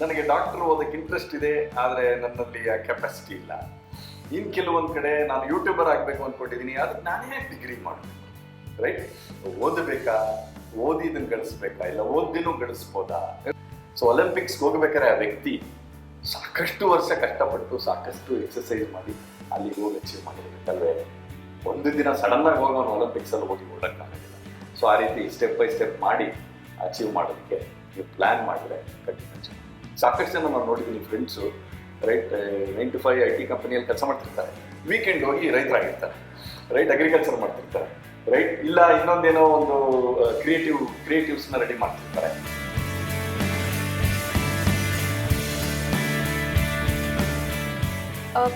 ನನಗೆ ಡಾಕ್ಟರ್ ಓದಕ್ಕೆ ಇಂಟ್ರೆಸ್ಟ್ ಇದೆ, ಆದರೆ ನನ್ನಲ್ಲಿ ಆ ಕೆಪಾಸಿಟಿ ಇಲ್ಲ. ಇನ್ನು ಕೆಲವೊಂದು ಕಡೆ ನಾನು ಯೂಟ್ಯೂಬರ್ ಆಗಬೇಕು ಅಂದ್ಕೊಂಡಿದ್ದೀನಿ ಅದಕ್ಕೆ ನಾನೇ ಡಿಗ್ರಿ ಮಾಡಬೇಕು? ರೈಟ್ ಓದಬೇಕಾ? ಓದಿದ್ದನ್ನು ಗಳಿಸ್ಬೇಕಾ? ಇಲ್ಲ ಓದಿನೂ ಗಳಿಸ್ಬೋದಾ? ಸೊ ಒಲಿಂಪಿಕ್ಸ್ಗೆ ಹೋಗ್ಬೇಕಾದ್ರೆ ಆ ವ್ಯಕ್ತಿ ಸಾಕಷ್ಟು ವರ್ಷ ಕಷ್ಟಪಟ್ಟು, ಸಾಕಷ್ಟು ಎಕ್ಸಸೈಸ್ ಮಾಡಿ ಅಲ್ಲಿ ಹೋಗಿ ಅಚೀವ್ ಮಾಡಿರ್ಬೇಕಲ್ವೇ? ಒಂದು ದಿನ ಸಡನ್ನಾಗಿ ಆಗಿ ಹೋಗೋನು ಒಲಿಂಪಿಕ್ಸ್ ಅಲ್ಲಿ ಹೋಗಿ ಓಡಕ್ಕಾಗಿಲ್ಲ ಸೊ ಆ ರೀತಿ ಸ್ಟೆಪ್ ಬೈ ಸ್ಟೆಪ್ ಮಾಡಿ ಅಚೀವ್ ಮಾಡೋದಕ್ಕೆ ನೀವು ಪ್ಲ್ಯಾನ್ ಮಾಡಿದ್ರೆ ಖಂಡಿತ. ಸಾಕಷ್ಟು ಜನ ನಾನು ನೋಡಿದ್ದೀನಿ friends right nine to five I T ಕಂಪನಿಯಲ್ಲಿ ಕೆಲಸ ಮಾಡ್ತಿರ್ತಾರೆ. ವೀಕೆಂಡ್ ಹೋಗಿ ರೈತರಾಗಿರ್ತಾರೆ. ರೈಟ್ ಅಗ್ರಿಕಲ್ಚರ್ ಮಾಡ್ತಿರ್ತಾರೆ. ರೈಟ್, ಇಲ್ಲ ಇನ್ನೊಂದೇನೋ ಒಂದು ಕ್ರಿಯೇಟಿವ್ ಕ್ರಿಯೇಟಿವ್ಸ್ನ ರೆಡಿ ಮಾಡ್ತಿರ್ತಾರೆ.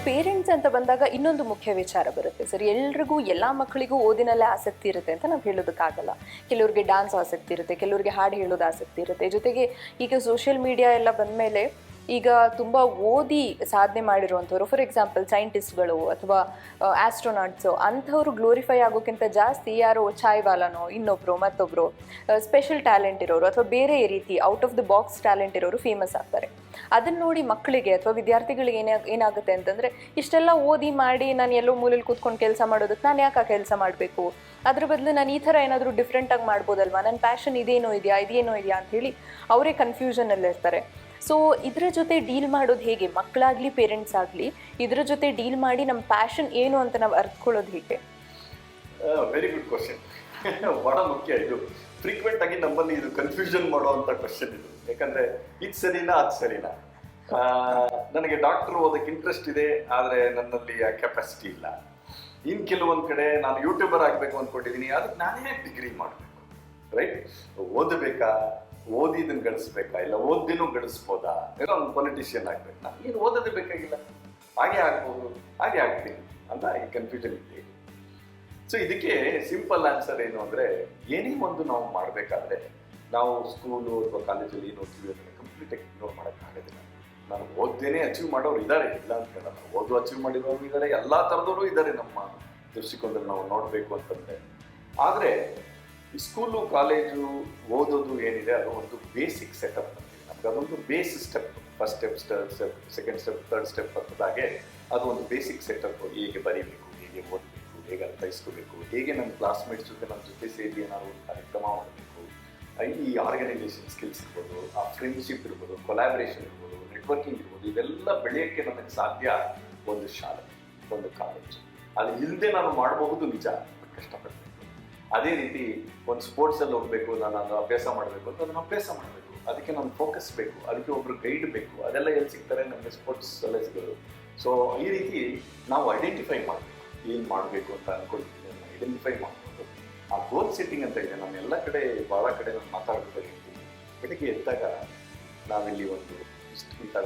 ಪೇರೆಂಟ್ಸ್ ಅಂತ ಬಂದಾಗ ಇನ್ನೊಂದು ಮುಖ್ಯ ವಿಚಾರ ಬರುತ್ತೆ. ಸರ್, ಎಲ್ರಿಗೂ, ಎಲ್ಲ ಮಕ್ಕಳಿಗೂ ಓದಿನಲ್ಲೇ ಆಸಕ್ತಿ ಇರುತ್ತೆ ಅಂತ ನಾವು ಹೇಳೋದಕ್ಕಾಗಲ್ಲ. ಕೆಲವ್ರಿಗೆ ಡ್ಯಾನ್ಸ್ ಆಸಕ್ತಿ ಇರುತ್ತೆ, ಕೆಲವ್ರಿಗೆ ಹಾಡು ಹೇಳೋದು ಆಸಕ್ತಿ ಇರುತ್ತೆ. ಜೊತೆಗೆ ಈಗ ಸೋಷಿಯಲ್ ಮೀಡಿಯಾ ಎಲ್ಲ ಬಂದಮೇಲೆ ಈಗ ತುಂಬ ಓದಿ ಸಾಧನೆ ಮಾಡಿರುವಂಥವ್ರು ಫಾರ್ ಎಕ್ಸಾಂಪಲ್ ಸೈಂಟಿಸ್ಟ್ಗಳು ಅಥವಾ ಆಸ್ಟ್ರೋನಾಟ್ಸು ಅಂಥವ್ರು ಗ್ಲೋರಿಫೈ ಆಗೋಕ್ಕಿಂತ ಜಾಸ್ತಿ ಯಾರೋ ಚಾಯ್ವಾಲನೋ ಇನ್ನೊಬ್ಬರು ಮತ್ತೊಬ್ಬರು ಸ್ಪೆಷಲ್ ಟ್ಯಾಲೆಂಟ್ ಇರೋರು ಅಥವಾ ಬೇರೆ ರೀತಿ out of the box talent ಇರೋರು ಫೇಮಸ್ ಆಗ್ತಾರೆ. ಅದನ್ನ ನೋಡಿ ಮಕ್ಕಳಿಗೆ ಅಥವಾ ವಿದ್ಯಾರ್ಥಿಗಳಿಗೆ ಏನೇ, ಏನಾಗುತ್ತೆ ಅಂತಂದರೆ, ಇಷ್ಟೆಲ್ಲ ಓದಿ ಮಾಡಿ ನಾನು ಎಲ್ಲೋ ಮೂಲೆಯಲ್ಲಿ ಕೂತ್ಕೊಂಡು ಕೆಲಸ ಮಾಡೋದಕ್ಕೆ ನಾನು ಯಾಕೆ ಆ ಕೆಲಸ ಮಾಡಬೇಕು? ಅದ್ರ ಬದಲು ನಾನು ಈ ಥರ ಏನಾದರೂ ಡಿಫ್ರೆಂಟಾಗಿ ಮಾಡ್ಬೋದಲ್ವಾ? ನನ್ನ ಪ್ಯಾಷನ್ ಇದೇನೋ ಇದೆಯಾ ಇದೇನೋ ಇದೆಯಾ ಹೇಳಿ ಅವರೇ ಕನ್ಫ್ಯೂಷನಲ್ಲಿ ಇರ್ತಾರೆ. ಸೊ ಇದ್ರ ಜೊತೆ ಡೀಲ್ ಮಾಡೋದು ಹೇಗೆ? ಮಕ್ಕಳಾಗಲಿ ಪೇರೆಂಟ್ಸ್ ಆಗಲಿ, ಇದರ ಜೊತೆ ಡೀಲ್ ಮಾಡಿ ನಮ್ಮ ಪ್ಯಾಷನ್ ಏನು ಅಂತ ನಾವು ಅರ್ಥಕೊಳ್ಳೋದು ಹೇಗೆ? ವೆರಿ ಗುಡ್ ಕ್ವಶನ್ ಬಹಳ ಮುಖ್ಯ ಇದು. ಫ್ರೀಕ್ವೆಂಟ್ ಆಗಿ ನಮ್ಮಲ್ಲಿ ಇದು ಕನ್ಫ್ಯೂಷನ್ ಮಾಡುವಂತ ಕ್ವಶನ್ ಇದು. ಯಾಕಂದ್ರೆ, ಇದು ಸರಿನಾ, ಅದು ಸರಿನಾ? ನನಗೆ ಡಾಕ್ಟರ್ ಓದಕ್ಕೆ ಇಂಟ್ರೆಸ್ಟ್ ಇದೆ, ಆದರೆ ನನ್ನಲ್ಲಿ ಆ ಕೆಪಾಸಿಟಿ ಇಲ್ಲ. ಇನ್ನು ಕೆಲವೊಂದು ಕಡೆ ನಾನು ಯೂಟ್ಯೂಬರ್ ಆಗಬೇಕು ಅಂದ್ಕೊಂಡಿದ್ದೀನಿ ಅದಕ್ಕೆ ನಾನೇ ಡಿಗ್ರಿ ಮಾಡಬೇಕು? ರೈಟ್ ಓದಬೇಕಾ? ಓದಿದನ್ನು ಗಳಿಸ್ಬೇಕಾ? ಇಲ್ಲ ಓದಿನೂ ಗಳಿಸ್ಬೋದಾ? ಏನೋ ಒಂದು ಪೊಲಿಟಿಷಿಯನ್ ಆಗ್ಬೇಕು. ನಾನು ಏನು ಓದೋದೇ ಬೇಕಾಗಿಲ್ಲ. ಹಾಗೆ ಆಗ್ಬೋದು, ಹಾಗೆ ಆಗ್ತೀನಿ ಅಂತ ಈ ಕನ್ಫ್ಯೂಷನ್ ಇದೆ ಸೊ ಇದಕ್ಕೆ ಸಿಂಪಲ್ ಆನ್ಸರ್ ಏನು ಅಂದ್ರೆ, ಏನೇ ಒಂದು ನಾವು ಮಾಡಬೇಕಾದ್ರೆ, ನಾವು ಸ್ಕೂಲು ಅಥವಾ ಕಾಲೇಜಲ್ಲಿ ಏನು ಓದ್ತೀವಿ ಅದನ್ನು ಕಂಪ್ಲೀಟ್ ಆಗಿ ಇಗ್ನೋರ್ ಮಾಡೋಕ್ಕಾಗೋದಿಲ್ಲ. ನಾನು ಓದ್ದೇನೆ ಅಚೀವ್ ಮಾಡೋರು ಇದ್ದಾರೆ ಇಲ್ಲ ಅಂತ ಹೇಳಲ್ಲ. ಓದು ಅಚೀವ್ ಮಾಡಿರೋರು ಇದ್ದಾರೆ ಎಲ್ಲ ಥರದವರು ಇದ್ದಾರೆ ನಮ್ಮ ದೃಷ್ಟಿಕೋನದಲ್ಲಿ ನಾವು ನೋಡಬೇಕು ಅಂತಂದರೆ. ಆದರೆ ಸ್ಕೂಲು ಕಾಲೇಜು ಓದೋದು ಏನಿದೆ, ಅದು ಒಂದು ಬೇಸಿಕ್ ಸೆಟಪ್ ಅಂತೀವಿ ನಮ್ಗೆ ಅದೊಂದು base step first step step second step third step ಅಂತದಾಗೆ ಅದು ಒಂದು ಬೇಸಿಕ್ ಸೆಟಪ್ ಹೇಗೆ ಬರೀಬೇಕು, ಹೇಗೆ ಓದಬೇಕು, ಹೇಗೆ ಅರ್ಥೈಸ್ಕೋಬೇಕು, ಹೇಗೆ ನನ್ನ ಕ್ಲಾಸ್ಮೇಟ್ಸ್ ಜೊತೆ ನಮ್ಮ ಜೊತೆ ಸೇರಿ ಏನಾದ್ರು ಕಾರ್ಯಕ್ರಮ ಮಾಡಬೇಕು. ಈ ಆರ್ಗನೈಸೇಷನ್ ಸ್ಕಿಲ್ಸ್ ಇರ್ಬೋದು, ಆ ಫ್ರೆಂಡ್ಶಿಪ್ ಇರ್ಬೋದು ಕೊಲಾಬ್ರೇಷನ್ ಇರ್ಬೋದು ನೆಟ್ವರ್ಕಿಂಗ್ ಇರ್ಬೋದು. ಇವೆಲ್ಲ ಬೆಳೆಯೋಕ್ಕೆ ನನಗೆ ಸಾಧ್ಯ ಒಂದು ಶಾಲೆ, ಒಂದು ಕಾಲೇಜ್ ಅದು ಇಲ್ಲದೆ ನಾನು ಮಾಡಬಹುದು ನಿಜ ಕಷ್ಟಪಡಬೇಕು ಅದೇ ರೀತಿ ಒಂದು ಸ್ಪೋರ್ಟ್ಸಲ್ಲಿ ಹೋಗಬೇಕು, ನಾನು ಅದು ಅಭ್ಯಾಸ ಮಾಡಬೇಕು ಅಂತ ಅದನ್ನು ಅಭ್ಯಾಸ ಮಾಡಬೇಕು. ಅದಕ್ಕೆ ನಾನು ಫೋಕಸ್ ಬೇಕು, ಅದಕ್ಕೆ ಒಬ್ರು ಗೈಡ್ ಬೇಕು. ಅದೆಲ್ಲ ಎಲ್ಲಿ ಸಿಗ್ತಾರೆ? ನಮಗೆ ಸ್ಪೋರ್ಟ್ಸ್ ಎಲ್ಲ ಸೊ ಈ ರೀತಿ ನಾವು ಐಡೆಂಟಿಫೈ ಮಾಡಬೇಕು. ಏನು ಮಾಡಬೇಕು ಅಂತ ಅನ್ಕೊಳ್ತೀವಿ ಅದನ್ನು ಐಡೆಂಟಿಫೈ ಮಾಡಿಕೊಂಡು. ಆ ಗೋಲ್ ಸೆಟ್ಟಿಂಗ್ ಅಂತ ಇದೆ. ನಾನು ಎಲ್ಲ ಕಡೆ ಭಾಳ ಕಡೆ ನಾನು ಮಾತಾಡ್ಬೇಕಾಗಿರ್ತೀನಿ ಬೆಳಿಗ್ಗೆ ಎದ್ದಾಗ ನಾವಿಲ್ಲಿ ಒಂದು ಇಂಥ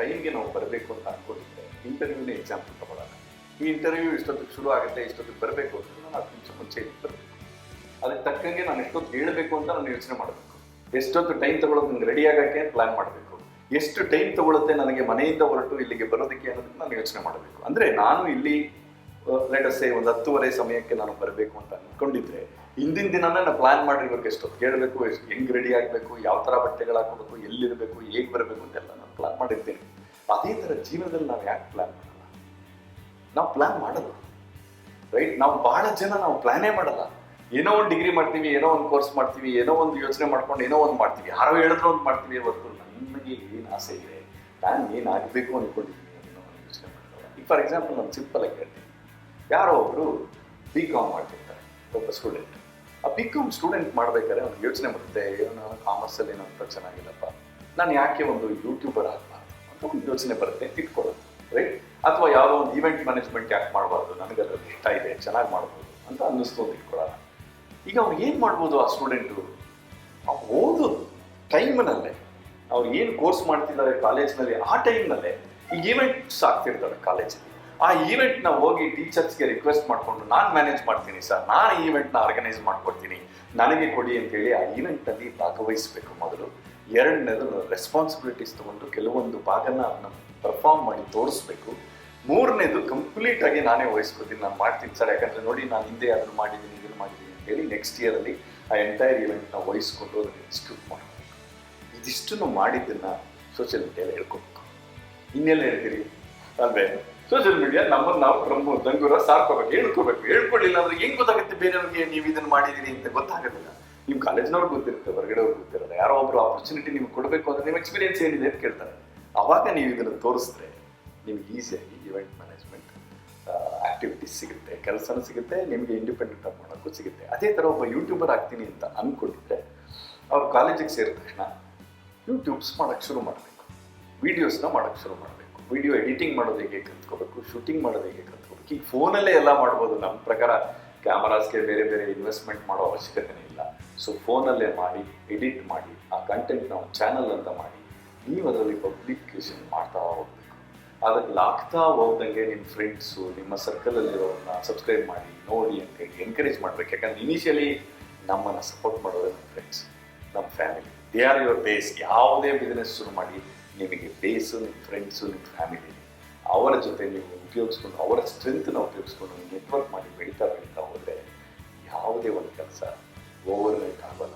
ಟೈಮ್ಗೆ ನಾವು ಬರಬೇಕು ಅಂತ ಅನ್ಕೊಂಡಿದ್ರೆ ಇಂಟರ್ವ್ಯೂನೇ ಎಕ್ಸಾಂಪಲ್ ತಗೊಳ್ಳೋಣ ಈ ಇಂಟರ್ವ್ಯೂ ಇಷ್ಟೊತ್ತಿಗೆ ಶುರು ಆಗುತ್ತೆ, ಇಷ್ಟೊತ್ತಿಗೆ ಬರಬೇಕು ಅಂತ ನಾನು ಹತ್ತು ನಿಮಿಷ ಮುಂಚೆ ಬರಬೇಕು. ಅದಕ್ಕೆ ತಕ್ಕಂಗೆ ನಾನು ಎಷ್ಟೊತ್ತು ಹೇಳಬೇಕು ಅಂತ ನಾನು ಯೋಚನೆ ಮಾಡಬೇಕು. ಎಷ್ಟೊತ್ತು ಟೈಮ್ ತಗೊಳ್ಳೋದು ನನಗೆ ರೆಡಿ ಆಗೋಕ್ಕೆ ಪ್ಲಾನ್ ಮಾಡಬೇಕು. ಎಷ್ಟು ಟೈಮ್ ತಗೊಳುತ್ತೆ ನನಗೆ ಮನೆಯಿಂದ ಹೊರಟು ಇಲ್ಲಿಗೆ ಬರೋದಕ್ಕೆ ಅನ್ನೋದಕ್ಕೆ ನಾನು ಯೋಚನೆ ಮಾಡಬೇಕು. ಅಂದರೆ ನಾನು ಇಲ್ಲಿ ಲೆಟಸೆ ಒಂದು ಹತ್ತುವರೆ ಸಮಯಕ್ಕೆ ನಾನು ಬರಬೇಕು ಅಂತ ಅನ್ಕೊಂಡಿದ್ರೆ ಹಿಂದಿನ ದಿನನೇ ನಾನು ಪ್ಲಾನ್ ಮಾಡಿರ್ಬೇಕು ಎಷ್ಟೊತ್ತು ಕೇಳಬೇಕು, ಎಷ್ಟು ಹೆಂಗ್ ರೆಡಿ ಆಗಬೇಕು, ಯಾವ ಥರ ಬಟ್ಟೆಗಳು ಹಾಕೋಬೇಕು ಎಲ್ಲಿರಬೇಕು, ಹೇಗೆ ಬರಬೇಕು ಅಂತೆಲ್ಲ ನಾನು ಪ್ಲಾನ್ ಮಾಡಿರ್ತೀನಿ ಅದೇ ಥರ ಜೀವನದಲ್ಲಿ ನಾವು ಯಾಕೆ ಪ್ಲಾನ್ ಮಾಡಲ್ಲ? ನಾವು ಪ್ಲಾನ್ ಮಾಡಲ್ಲ. ರೈಟ್ ನಾವು ಬಹಳ ಜನ ನಾವು ಪ್ಲಾನೇ ಮಾಡಲ್ಲ. ಏನೋ ಒಂದು ಡಿಗ್ರಿ ಮಾಡ್ತೀವಿ, ಏನೋ ಒಂದು ಕೋರ್ಸ್ ಮಾಡ್ತೀವಿ, ಏನೋ ಒಂದು ಯೋಚನೆ ಮಾಡ್ಕೊಂಡು ಏನೋ ಒಂದು ಮಾಡ್ತೀವಿ. ಯಾರೋ ಹೇಳಿದ್ರು ಒಂದು ಮಾಡ್ತೀವಿ ಹೊರತು. ನನಗೆ ಏನು ಆಸೆ ಇದೆ? ನಾನು ಏನು ಆಗಬೇಕು ಅಂದ್ಕೊಂಡಿದ್ದೀನಿ ಒಂದು ಯೋಚನೆ ಮಾಡ್ತಾರೆ. ಈಗ ಫಾರ್ ಎಕ್ಸಾಂಪಲ್ ನಾನು ಸಿಂಪಲ್ ಆಗಿ ಹೇಳ್ತೀನಿ. ಯಾರೋ ಒಬ್ಬರು ಬಿ ಕಾಮ್ ಮಾಡ್ತಿರ್ತಾರೆ, ಒಬ್ಬ ಸ್ಟೂಡೆಂಟ್ ಆ ಕಾಮ್ ಸ್ಟೂಡೆಂಟ್ ಮಾಡ್ಬೇಕಾದ್ರೆ ಅವ್ನಿಗೆ ಯೋಚನೆ ಬರುತ್ತೆ ಏನೋ ಕಾಮರ್ಸಲ್ಲಿ ಏನೋ ಅಂತ ಚೆನ್ನಾಗಿಲ್ಲಪ್ಪ. ನಾನು ಯಾಕೆ ಒಂದು ಯೂಟ್ಯೂಬರ್ ಆಗಬಾರ್ದು? ಅಂತ ಒಂದು ಯೋಚನೆ ಬರುತ್ತೆ, ಇಟ್ಕೊಳ್ಳೋದು ರೈಟ್ ಅಥವಾ ಯಾವುದೋ ಒಂದು ಈವೆಂಟ್ ಮ್ಯಾನೇಜ್ಮೆಂಟ್ ಯಾಕೆ ಮಾಡಬಾರ್ದು? ನನಗೆ ಅದ್ರಲ್ಲಿ ಇಷ್ಟ ಇದೆ, ಚೆನ್ನಾಗಿ ಮಾಡ್ಬೋದು ಅಂತ ಅನ್ನಿಸ್ತು ಅಂತ ಇಟ್ಕೊಳ್ಳೋಣ. ಈಗ ಅವ್ನು ಏನು ಮಾಡ್ಬೋದು ಆ ಸ್ಟೂಡೆಂಟು ಓದೋ ಟೈಮ್ನಲ್ಲೇ ಅವ್ರು ಏನು ಕೋರ್ಸ್ ಮಾಡ್ತಿದ್ದಾರೆ ಕಾಲೇಜ್ನಲ್ಲಿ ಆ ಟೈಮ್ನಲ್ಲೇ ಈ ಈವೆಂಟ್ಸ್ ಆಗ್ತಿರ್ತಾರೆ ಕಾಲೇಜಲ್ಲಿ ಆ ಈವೆಂಟ್ನ ಹೋಗಿ ಟೀಚರ್ಸ್ಗೆ ರಿಕ್ವೆಸ್ಟ್ ಮಾಡಿಕೊಂಡು ನಾನು ಮ್ಯಾನೇಜ್ ಮಾಡ್ತೀನಿ ಸರ್ ನಾನು ಈವೆಂಟ್ ಈವೆಂಟ್ನ ಆರ್ಗನೈಸ್ ಮಾಡ್ಕೊಡ್ತೀನಿ. ನನಗೆ ಕೊಡಿ ಅಂತೇಳಿ ಆ ಈವೆಂಟಲ್ಲಿ ಭಾಗವಹಿಸಬೇಕು ಮೊದಲು. ಎರಡನೇದು ರೆಸ್ಪಾನ್ಸಿಬಿಲಿಟೀಸ್ ತಗೊಂಡು ಕೆಲವೊಂದು ಭಾಗನ ಪರ್ಫಾರ್ಮ್ ಮಾಡಿ ತೋರಿಸ್ಬೇಕು. ಮೂರನೇದು ಕಂಪ್ಲೀಟ್ ಆಗಿ ನಾನೇ ವಹಿಸ್ಕೊತೀನಿ ನಾನು ಮಾಡ್ತೀನಿ ಸರ್ ಯಾಕಂದ್ರೆ ನೋಡಿ, ನಾನು ಹಿಂದೆ ಅದನ್ನು ಮಾಡಿದ್ದೀನಿ ಇದನ್ನು ಮಾಡಿದ್ದೀನಿ ಅಂತೇಳಿ ನೆಕ್ಸ್ಟ್ ಇಯರಲ್ಲಿ ಆ ಎಂಟೈರ್ ಈವೆಂಟ್ನ ವಹಿಸ್ಕೊಂಡು ಅದನ್ನು ಎಕ್ಸಿಕ್ಯೂಟ್ ಮಾಡಬೇಕು ಇದಿಷ್ಟನ್ನು ಮಾಡಿದ್ದನ್ನು ಸೋಷಿಯಲ್ ಮೀಡಿಯಲ್ಲಿ ಹೇಳ್ಕೊಬೇಕು. ಇನ್ನೆಲ್ಲ ಹೇಳ್ತೀರಿ? ಅಲ್ವೇ? ಸೋಷಿಯಲ್ ಮೀಡಿಯಾ ನಮ್ಮನ್ನು ನಾವು ಪ್ರಮು ದಂಗುರ ಸಾರ್ಕೋಬೇಕು, ಹೇಳ್ಕೋಬೇಕು. ಹೇಳ್ಕೊಳ್ಳಿಲ್ಲ ಅಂದ್ರೆ ಹೆಂಗ್ ಗೊತ್ತಾಗುತ್ತೆ ಬೇರೆಯವ್ರಿಗೆ ನೀವು ಇದನ್ನ ಮಾಡಿದೀರಿ ಅಂತ ಗೊತ್ತಾಗೋದಿಲ್ಲ. ನಿಮ್ಮ ಕಾಲೇಜ್ನವ್ರಿಗೆ ಗೊತ್ತಿರುತ್ತೆ, ಹೊರಗಡೆ ಅವ್ರಿಗೆ ಗೊತ್ತಿರಲ್ಲ. ಯಾರೋ ಒಬ್ರು ಆಪರ್ಚುನಿಟಿ ನಿಮ್ಗೆ ಕೊಡಬೇಕು ಅಂದ್ರೆ ನಿಮ್ಮ ಎಕ್ಸ್ಪೀರಿಯನ್ಸ್ ಏನಿದೆ ಅಂತ ಕೇಳ್ತಾರೆ. ಅವಾಗ ನೀವು ಇದನ್ನು ತೋರಿಸಿದ್ರೆ ನಿಮ್ಗೆ ಈಸಿಯಾಗಿ ಇವೆಂಟ್ ಮ್ಯಾನೇಜ್ಮೆಂಟ್ ಆಕ್ಟಿವಿಟೀಸ್ ಸಿಗುತ್ತೆ, ಕೆಲಸನೂ ಸಿಗುತ್ತೆ, ನಿಮಗೆ ಇಂಡಿಪೆಂಡೆಂಟ್ ಆಗಿ ಮಾಡೋಕ್ಕೂ ಸಿಗುತ್ತೆ. ಅದೇ ಥರ ಒಬ್ಬ ಯೂಟ್ಯೂಬರ್ ಆಗ್ತೀನಿ ಅಂತ ಅಂದ್ಕೊಂಡಿದ್ರೆ ಅವ್ರು ಕಾಲೇಜಿಗೆ ಸೇರಿದ ತಕ್ಷಣ ಯೂಟ್ಯೂಬ್ಸ್ ಮಾಡೋಕ್ಕೆ ಶುರು ಮಾಡಬೇಕು. ವೀಡಿಯೋಸ್ನ ಮಾಡೋಕ್ಕೆ ಶುರು ಮಾಡಬೇಕು. ವಿಡಿಯೋ ಎಡಿಟಿಂಗ್ ಮಾಡೋದು ಹೇಗೆ ಕಲ್ತ್ಕೋಬೇಕು, ಶೂಟಿಂಗ್ ಮಾಡೋದು ಹೇಗೆ ಕಲ್ತ್ಕೋಬೇಕು? ಈಗ ಫೋನಲ್ಲೇ ಎಲ್ಲ ಮಾಡ್ಬೋದು. ನಮ್ಮ ಪ್ರಕಾರ ಕ್ಯಾಮರಾಸ್ಗೆ ಬೇರೆ ಬೇರೆ ಇನ್ವೆಸ್ಟ್ಮೆಂಟ್ ಮಾಡೋ ಅವಶ್ಯಕತೆನೇ ಇಲ್ಲ. ಸೊ ಫೋನಲ್ಲೇ ಮಾಡಿ, ಎಡಿಟ್ ಮಾಡಿ, ಆ ಕಂಟೆಂಟ್ ನಾವು ಚಾನಲ್ ಅಂತ ಮಾಡಿ, ನೀವು ಅದರಲ್ಲಿ ಪಬ್ಲಿಕೇಶನ್ ಮಾಡ್ತಾ ಹೋಗ್ಬೇಕು. ಅದಕ್ಕೆ ಲಾಗ್ತಾ ಹೋಗ್ದಂಗೆ ನಿಮ್ಮ ಫ್ರೆಂಡ್ಸು ನಿಮ್ಮ ಸರ್ಕಲಲ್ಲಿರೋರನ್ನ ಸಬ್ಸ್ಕ್ರೈಬ್ ಮಾಡಿ, ನೋಡಿ ಅಂತ ಹೇಳಿ ಎನ್ಕರೇಜ್ ಮಾಡ್ಬೇಕು. ಯಾಕಂದ್ರೆ ಇನಿಷಿಯಲಿ ನಮ್ಮನ್ನು ಸಪೋರ್ಟ್ ಮಾಡೋದೇ ನಮ್ಮ ಫ್ರೆಂಡ್ಸ್ ನಮ್ಮ family they are your base ಯಾವುದೇ ಬಿಸ್ನೆಸ್ ಶುರು ಮಾಡಿ ನಿಮಗೆ ಬೇಸು, ನಿಮ್ಮ ಫ್ರೆಂಡ್ಸು ನಿಮ್ಮ ಫ್ಯಾಮಿಲಿ ಅವರ ಜೊತೆ ನೀವು ಉಪಯೋಗಿಸ್ಕೊಂಡು, ಅವರ ಸ್ಟ್ರೆಂತ್ನ ಉಪಯೋಗಿಸ್ಕೊಂಡು ನೆಟ್ವರ್ಕ್ ಮಾಡಿ ಬೆಳೀತಾ ಬೆಳೀತಾ ಹೋದರೆ ಯಾವುದೇ ಒಂದು ಕೆಲಸ ಓವರ್ ಆಗೋಲ್ಲ.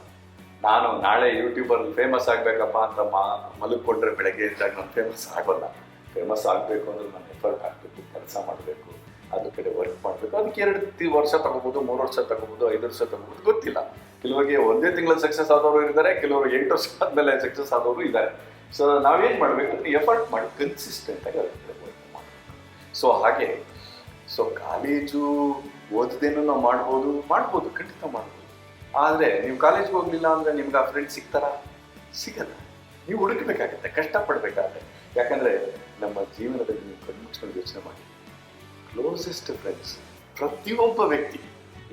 ನಾನು ನಾಳೆ ಯೂಟ್ಯೂಬಲ್ಲಿ ಫೇಮಸ್ ಆಗಬೇಕಪ್ಪ ಅಂತ ಮಾ ಮಲಗಿಕೊಂಡ್ರೆ ಬೆಳಗ್ಗೆ ಇದ್ದಾಗ ನಾನು ಫೇಮಸ್ ಆಗೋಲ್ಲ. ಫೇಮಸ್ ಆಗಬೇಕು ಅಂದರೆ ನಾನು ಎಫರ್ಟ್ ಹಾಕಬೇಕು, ಕೆಲಸ ಮಾಡಬೇಕು ಅದ್ರ ಕಡೆ ವರ್ಕ್ ಮಾಡಬೇಕು. ಅದಕ್ಕೆ ಎರಡು ವರ್ಷ ತಗೋಬೋದು, ಮೂರು ವರ್ಷ ತಗೋಬೋದು, ಐದು ವರ್ಷ ತಗೋಬೋದು, ಗೊತ್ತಿಲ್ಲ. ಕೆಲವರಿಗೆ ಒಂದೇ ತಿಂಗಳಲ್ಲಿ ಸಕ್ಸಸ್ ಆದವರು ಇದ್ದಾರೆ ಕೆಲವರು ಎಂಟು ವರ್ಷ ಆದಮೇಲೆ ಸಕ್ಸಸ್ ಆದವರು ಇದ್ದಾರೆ. ಸೊ ನಾವೇನು ಮಾಡಬೇಕು ಅಂದ್ರೆ ಎಫರ್ಟ್ ಮಾಡಿ ಕನ್ಸಿಸ್ಟೆಂಟ್ ಆಗಿ ವರ್ಕ್ ಮಾಡಬೇಕು. ಸೊ ಹಾಗೆ ಸೊ ಕಾಲೇಜು ಓದದೇನು ನಾವು ಮಾಡ್ಬೋದು ಮಾಡ್ಬೋದು ಖಂಡಿತ ಮಾಡ್ಬೋದು. ಆದರೆ ನೀವು ಕಾಲೇಜ್ಗೆ ಹೋಗಲಿಲ್ಲ ಅಂದರೆ ನಿಮ್ಗೆ ಆ ಫ್ರೆಂಡ್ ಸಿಗ್ತಾರಾ? ಸಿಗಲ್ಲ. ನೀವು ಹುಡುಕಬೇಕಾಗತ್ತೆ ಕಷ್ಟಪಡಬೇಕಾಗತ್ತೆ. ಯಾಕಂದರೆ ನಮ್ಮ ಜೀವನದಲ್ಲಿ ನೀವು ಕಣ್ಮುಚ್ಕೊಂಡು ಯೋಚನೆ ಮಾಡಿ. ಕ್ಲೋಸೆಸ್ಟ್ ಫ್ರೆಂಡ್ಸ್ ಪ್ರತಿಯೊಬ್ಬ ವ್ಯಕ್ತಿ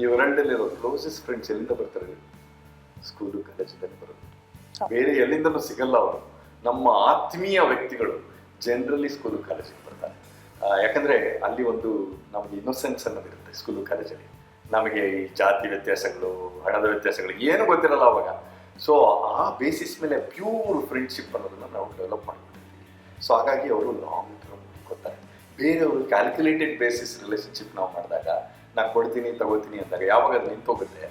ಈ ವರಂಡಲ್ಲಿರೋ ಕ್ಲೋಸೆಸ್ಟ್ ಫ್ರೆಂಡ್ಸ್ ಎಲ್ಲಿಂದ ಬರ್ತಾರೆ? ಸ್ಕೂಲು ಕಾಲೇಜಿಂದಲೇ ಬರೋದು. ಬೇರೆ ಎಲ್ಲಿಂದಲೂ ಸಿಗಲ್ಲ ಅವರು. ನಮ್ಮ ಆತ್ಮೀಯ ವ್ಯಕ್ತಿಗಳು ಜನರಲಿ ಸ್ಕೂಲ್ ಕಾಲೇಜಿಗೆ ಬರ್ತಾರೆ. ಯಾಕಂದರೆ ಅಲ್ಲಿ ಒಂದು ನಮಗೆ ಇನ್ನೊಸೆನ್ಸ್ ಅನ್ನೋದಿರುತ್ತೆ ಸ್ಕೂಲು ಕಾಲೇಜಲ್ಲಿ ನಮಗೆ ಈ ಜಾತಿ ವ್ಯತ್ಯಾಸಗಳು, ಹಣದ ವ್ಯತ್ಯಾಸಗಳು ಏನು ಗೊತ್ತಿರಲ್ಲ ಅವಾಗ. ಸೊ ಆ ಬೇಸಿಸ್ ಮೇಲೆ ಪ್ಯೂರ್ ಫ್ರೆಂಡ್ಶಿಪ್ ಅನ್ನೋದನ್ನು ನಾವು ಡೆವಲಪ್ ಮಾಡ್ತೀವಿ ಸೊ ಹಾಗಾಗಿ ಅವರು ಲಾಂಗ್ ಟರ್ಮ್ ಗೊತ್ತಾರೆ ಬೇರೆಯವರು ಕ್ಯಾಲ್ಕುಲೇಟೆಡ್ ಬೇಸಿಸ್ ರಿಲೇಶನ್ಶಿಪ್ ನಾವು ಮಾಡಿದಾಗ, ನಾನು ಕೊಡ್ತೀನಿ, ತಗೋತೀನಿ ಅಂದಾಗ ಯಾವಾಗ ಅದು ನಿಂತೋಗುತ್ತೆ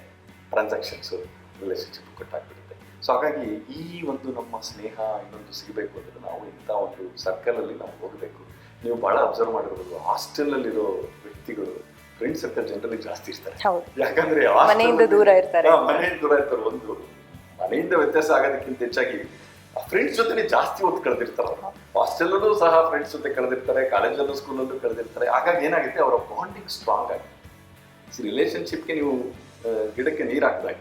ಟ್ರಾನ್ಸಾಕ್ಷನ್ಸು ರಿಲೇಶನ್ಶಿಪ್ ಕಟ್ಟಾಗ್ಬಿಡುತ್ತೆ. ಸೊ ಹಾಗಾಗಿ ಈ ಒಂದು ನಮ್ಮ ಸ್ನೇಹ ಇನ್ನೊಂದು ಸಿಗಬೇಕು ಅಂದರೆ ನಾವು ಇಂಥ ಒಂದು ಸರ್ಕಲಲ್ಲಿ ನಾವು ಹೋಗಬೇಕು. ನೀವು ಭಾಳ ಅಬ್ಸರ್ವ್ ಮಾಡಿರ್ಬೋದು. ಹಾಸ್ಟೆಲಲ್ಲಿರೋ ವ್ಯಕ್ತಿಗಳು ಫ್ರೆಂಡ್ಸ್ ಸರ್ಕಲ್ ಜನರಲ್ಲಿ ಜಾಸ್ತಿ ಇರ್ತಾರೆ. ಯಾಕಂದ್ರೆ ಮನೆಯಿಂದ ದೂರ ಇರ್ತಾರೆ. ಮನೆಯಿಂದ ದೂರ ಇರ್ತಾರೆ ಒಂದು. ಮನೆಯಿಂದ ವ್ಯತ್ಯಾಸ ಆಗೋದಕ್ಕಿಂತ ಹೆಚ್ಚಾಗಿ ಫ್ರೆಂಡ್ಸ್ ಜೊತೆ ಜಾಸ್ತಿ ಹೊತ್ತು ಕಳೆದಿರ್ತಾರೆ ಹಾಸ್ಟೆಲಲ್ಲೂ ಸಹ ಫ್ರೆಂಡ್ಸ್ ಜೊತೆ ಕಳೆದಿರ್ತಾರೆ ಕಾಲೇಜಲ್ಲೂ ಸ್ಕೂಲಲ್ಲೂ ಕಳೆದಿರ್ತಾರೆ. ಹಾಗಾಗಿ ಏನಾಗುತ್ತೆ ಅವರ ಬಾಂಡಿಂಗ್ ಸ್ಟ್ರಾಂಗ್ ಆಗುತ್ತೆ. ರಿಲೇಶನ್ಶಿಪ್ಗೆ ನೀವು ಗಿಡಕ್ಕೆ ನೀರು ಹಾಕಿದಾಗ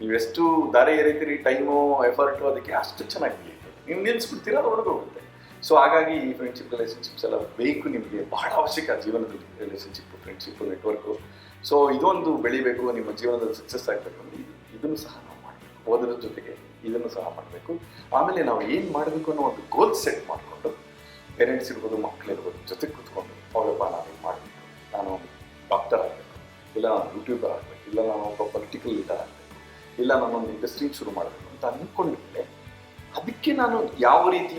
ನೀವು ಎಷ್ಟು ದಾರಿ ಎರಿತೀರಿ ಟೈಮು ಎಫರ್ಟು ಅದಕ್ಕೆ ಅಷ್ಟು ಚೆನ್ನಾಗಿ ಬೆಳೆಯುತ್ತೆ ನೀವು ನಿಲ್ಲಿಸ್ಬಿಡ್ತೀರಾ ಅದು ಹೋಗುತ್ತೆ? ಸೊ ಹಾಗಾಗಿ ಈ ಫ್ರೆಂಡ್ಶಿಪ್ ರಿಲೇಷನ್ಶಿಪ್ಸ್ ಎಲ್ಲ ಬೇಕು ನಿಮಗೆ. ಬಹಳ ಅವಶ್ಯಕ ಜೀವನದಲ್ಲಿ ರಿಲೇಷನ್ಶಿಪ್ ಫ್ರೆಂಡ್ಶಿಪ್ ನೆಟ್ವರ್ಕು ಸೊ ಇದೊಂದು ಬೆಳಿಬೇಕು, ನಿಮ್ಮ ಜೀವನದಲ್ಲಿ ಸಕ್ಸಸ್ ಆಗಬೇಕು ಅಂದರೆ ಇದನ್ನು ಸಹ ನಾವು ಮಾಡಬೇಕು. ಓದೋದ್ರ ಜೊತೆಗೆ ಇದನ್ನು ಸಹ ಮಾಡಬೇಕು. ಆಮೇಲೆ ನಾವು ಏನು ಮಾಡಬೇಕು ಅನ್ನೋ ಒಂದು ಗೋಲ್ ಸೆಟ್ ಮಾಡಿಕೊಂಡು ಪೇರೆಂಟ್ಸ್ ಇರ್ಬೋದು ಮಕ್ಕಳಿರ್ಬೋದು ಜೊತೆ ಕೂತ್ಕೊಂಡು ಅವಳಪ್ಪ ನಾನು ಮಾಡಬೇಕು. ನಾನು ಡಾಕ್ಟರ್ ಆಗಬೇಕು ಇಲ್ಲ ನಾನು ಯೂಟ್ಯೂಬರ್ ಆಗಬೇಕು. ಇಲ್ಲ ನಾನು ಒಬ್ಬ ಪೊಲಿಟಿಕಲ್ ಲೀಡರ್ ಆಗಬೇಕು. ಇಲ್ಲ ನಾನೊಂದು ಇಂಡಸ್ಟ್ರಿ ಶುರು ಮಾಡಬೇಕು ಅಂತ ಅಂದ್ಕೊಂಡ್ಮೇಲೆ ಅದಕ್ಕೆ ನಾನು ಯಾವ ರೀತಿ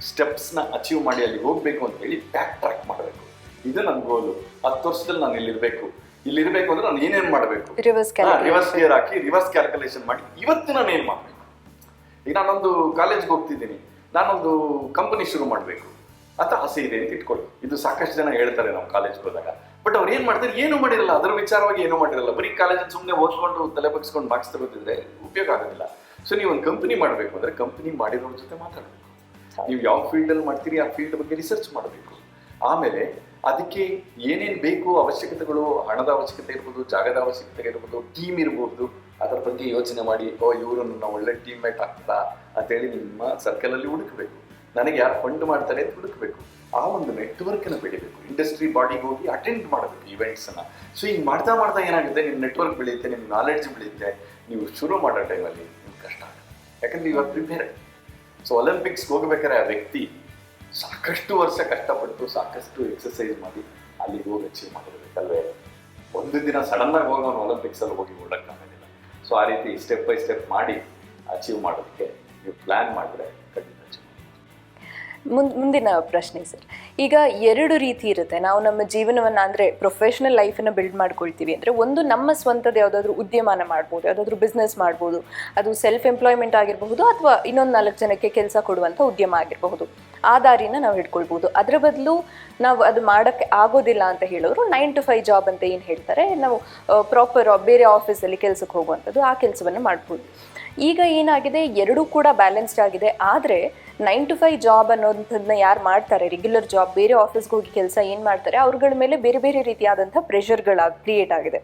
ಸ್ಟೆಪ್ಸ್ನ ಅಚೀವ್ ಮಾಡಿ ಅಲ್ಲಿ ಹೋಗಬೇಕು ಅಂತ ಹೇಳಿ ಬ್ಯಾಕ್ ಟ್ರ್ಯಾಕ್ ಮಾಡಬೇಕು. ಇದು ನನ್ನ ಗೋಲು ಹತ್ತು ವರ್ಷದಲ್ಲಿ ನಾನು ಇಲ್ಲಿರಬೇಕು. ಇಲ್ಲಿರಬೇಕು ಅಂದ್ರೆ ನಾನು ಏನೇನು ಮಾಡಬೇಕು? ರಿವರ್ಸ್ ರಿವರ್ಸ್ ಗೇರ್ ಹಾಕಿ ರಿವರ್ಸ್ ಕ್ಯಾಲ್ಕುಲೇಷನ್ ಮಾಡಿ ಇವತ್ತು ನಾನು ಏನು ಮಾಡಬೇಕು? ಈಗ ನಾನೊಂದು ಕಾಲೇಜ್ಗೆ ಹೋಗ್ತಿದ್ದೀನಿ. ನಾನೊಂದು ಕಂಪನಿ ಶುರು ಮಾಡಬೇಕು. ಅಂತ ಆಸೆ ಇದೆ ಅಂತ ಇಟ್ಕೊಳ್ಳಿ. ಇದು ಸಾಕಷ್ಟು ಜನ ಹೇಳ್ತಾರೆ ನಾವು ಕಾಲೇಜ್ಗೆ ಹೋದಾಗ. ಬಟ್ ಅವ್ರು ಏನು ಮಾಡ್ತಾರೆ ಏನು ಮಾಡಿರಲ್ಲ. ಅದರ ವಿಚಾರವಾಗಿ ಏನು ಮಾಡಿರಲ್ಲ. ಬರೀ ಕಾಲೇಜಲ್ಲಿ ಸುಮ್ಮನೆ ಓದ್ಕೊಂಡು ತಲೆ ಬಗ್ಸ್ಕೊಂಡು ಮಾರ್ಕ್ಸ್ ತಗೋತಿದ್ರೆ ಉಪಯೋಗ ಆಗೋದಿಲ್ಲ. ಸೊ ನೀವು ಒಂದು ಕಂಪನಿ ಮಾಡಬೇಕು. ಅಂದ್ರೆ ಕಂಪನಿ ಮಾಡಿರೋರ ಜೊತೆ ಮಾತಾಡಬೇಕು. ನೀವು ಯಾವ ಫೀಲ್ಡಲ್ಲಿ ಮಾಡ್ತೀರಿ, ಆ ಫೀಲ್ಡ್ ಬಗ್ಗೆ ರಿಸರ್ಚ್ ಮಾಡಬೇಕು. ಆಮೇಲೆ ಅದಕ್ಕೆ ಏನೇನು ಬೇಕು, ಅವಶ್ಯಕತೆಗಳು, ಹಣದ ಅವಶ್ಯಕತೆ ಇರ್ಬೋದು, ಜಾಗದ ಅವಶ್ಯಕತೆ ಇರ್ಬೋದು ಟೀಮ್ ಇರ್ಬೋದು, ಅದರ ಬಗ್ಗೆ ಯೋಚನೆ ಮಾಡಿ, ಓ, ಇವರು ನನ್ನ ಒಳ್ಳೆ ಟೀಮ್ ಮೇಟ್ ಆಗ್ತಾರಾ ಅಂತೇಳಿ ನಿಮ್ಮ ಸರ್ಕಲಲ್ಲಿ ಹುಡುಕಬೇಕು. ನನಗೆ ಯಾರು ಫಂಡ್ ಮಾಡ್ತಾರೆ ಅಂತ ಹುಡುಕಬೇಕು. ಆ ಒಂದು ನೆಟ್ವರ್ಕ್ನ ಬೆಳಿಬೇಕು. ಇಂಡಸ್ಟ್ರಿ ಬಾಡಿಗೆ ಹೋಗಿ ಅಟೆಂಡ್ ಮಾಡಬೇಕು ಇವೆಂಟ್ಸನ್ನು ಸೊ ಹಿಂಗೆ ಮಾಡ್ತಾ ಮಾಡ್ತಾ ಏನಾಗುತ್ತೆ ನಿಮ್ಮ ನೆಟ್ವರ್ಕ್ ಬೆಳೆಯುತ್ತೆ ನಿಮ್ಮ ನಾಲೆಡ್ಜ್ ಬೆಳೆಯುತ್ತೆ, ನೀವು ಶುರು ಮಾಡೋ ಟೈಮಲ್ಲಿ ನಿಮ್ಗೆ ಕಷ್ಟ ಆಗುತ್ತೆ. ಯಾಕಂದ್ರೆ ಇವಾಗ ಪ್ರಿಪೇರ್ ಸೊ ಒಲಿಂಪಿಕ್ಸ್ ಹೋಗ್ಬೇಕಾದ್ರೆ ಆ ವ್ಯಕ್ತಿ ಸಾಕಷ್ಟು ವರ್ಷ ಕಷ್ಟಪಟ್ಟು ಸಾಕಷ್ಟು ಎಕ್ಸಸೈಸ್ ಮಾಡಿ ಅಲ್ಲಿಗೆ ಹೋಗಿ ಅಚೀವ್ ಮಾಡಿರ್ಬೇಕಲ್ವೇ? ಒಂದು ದಿನ ಸಡನ್ ಆಗಿ ಹೋಗಿ ಅವನು ಒಲಿಂಪಿಕ್ಸ್ ಅಲ್ಲಿ ಹೋಗಿ ಓಡಕ್ಕಾಗೋದಿಲ್ಲ ಸೊ ಆ ರೀತಿ ಸ್ಟೆಪ್ ಬೈ ಸ್ಟೆಪ್ ಮಾಡಿ ಅಚೀವ್ ಮಾಡೋದಕ್ಕೆ ನೀವು ಪ್ಲಾನ್ ಮಾಡಿದ್ರೆ ಖಂಡಿತ ಮುಂದಿನ ಪ್ರಶ್ನೆ ಸರ್. ಈಗ ಎರಡು ರೀತಿ ಇರುತ್ತೆ. ನಾವು ನಮ್ಮ ಜೀವನವನ್ನು ಅಂದರೆ ಪ್ರೊಫೆಷನಲ್ ಲೈಫನ್ನು ಬಿಲ್ಡ್ ಮಾಡ್ಕೊಳ್ತೀವಿ ಅಂದರೆ ಒಂದು ನಮ್ಮ ಸ್ವಂತದ ಯಾವುದಾದ್ರೂ ಉದ್ಯಮನ ಮಾಡ್ಬೋದು, ಯಾವುದಾದ್ರೂ ಬಿಸ್ನೆಸ್ ಮಾಡ್ಬೋದು, ಅದು ಸೆಲ್ಫ್ ಎಂಪ್ಲಾಯ್ಮೆಂಟ್ ಆಗಿರಬಹುದು ಅಥವಾ ಇನ್ನೊಂದು ನಾಲ್ಕು ಜನಕ್ಕೆ ಕೆಲಸ ಕೊಡುವಂಥ ಉದ್ಯಮ ಆಗಿರಬಹುದು. ಆ ದಾರಿನ ನಾವು ಹಿಡ್ಕೊಳ್ಬೋದು. ಅದರ ಬದಲು ನಾವು ಅದು ಮಾಡೋಕ್ಕೆ ಆಗೋದಿಲ್ಲ ಅಂತ ಹೇಳೋರು ನೈನ್ ಟು ಫೈವ್ ಜಾಬ್ ಅಂತ ಏನು ಹೇಳ್ತಾರೆ, ನಾವು ಪ್ರಾಪರ್ ಬೇರೆ ಆಫೀಸಲ್ಲಿ ಕೆಲಸಕ್ಕೆ ಹೋಗುವಂಥದ್ದು ಆ ಕೆಲಸವನ್ನು ಮಾಡ್ಬೋದು. ಈಗ ಏನಾಗಿದೆ? ಎರಡೂ ಕೂಡ ಬ್ಯಾಲೆನ್ಸ್ಡ್ ಆಗಿದೆ. ಆದರೆ ನೈನ್ ಟು ಫೈವ್ ಜಾಬ್ ಅನ್ನೋಂಥದ್ದನ್ನ ಯಾರು ಮಾಡ್ತಾರೆ? ರೆಗ್ಯುಲರ್ ಜಾಬ್ ಬೇರೆ ಆಫೀಸ್ಗೆ ಹೋಗಿ ಕೆಲಸ ಏನು ಮಾಡ್ತಾರೆ? ಅವ್ರಗಳ ಮೇಲೆ ಬೇರೆ ಬೇರೆ ರೀತಿಯಾದಂಥ ಪ್ರೆಷರ್ಗಳ ಕ್ರಿಯೇಟ್ ಆಗಿದೆ.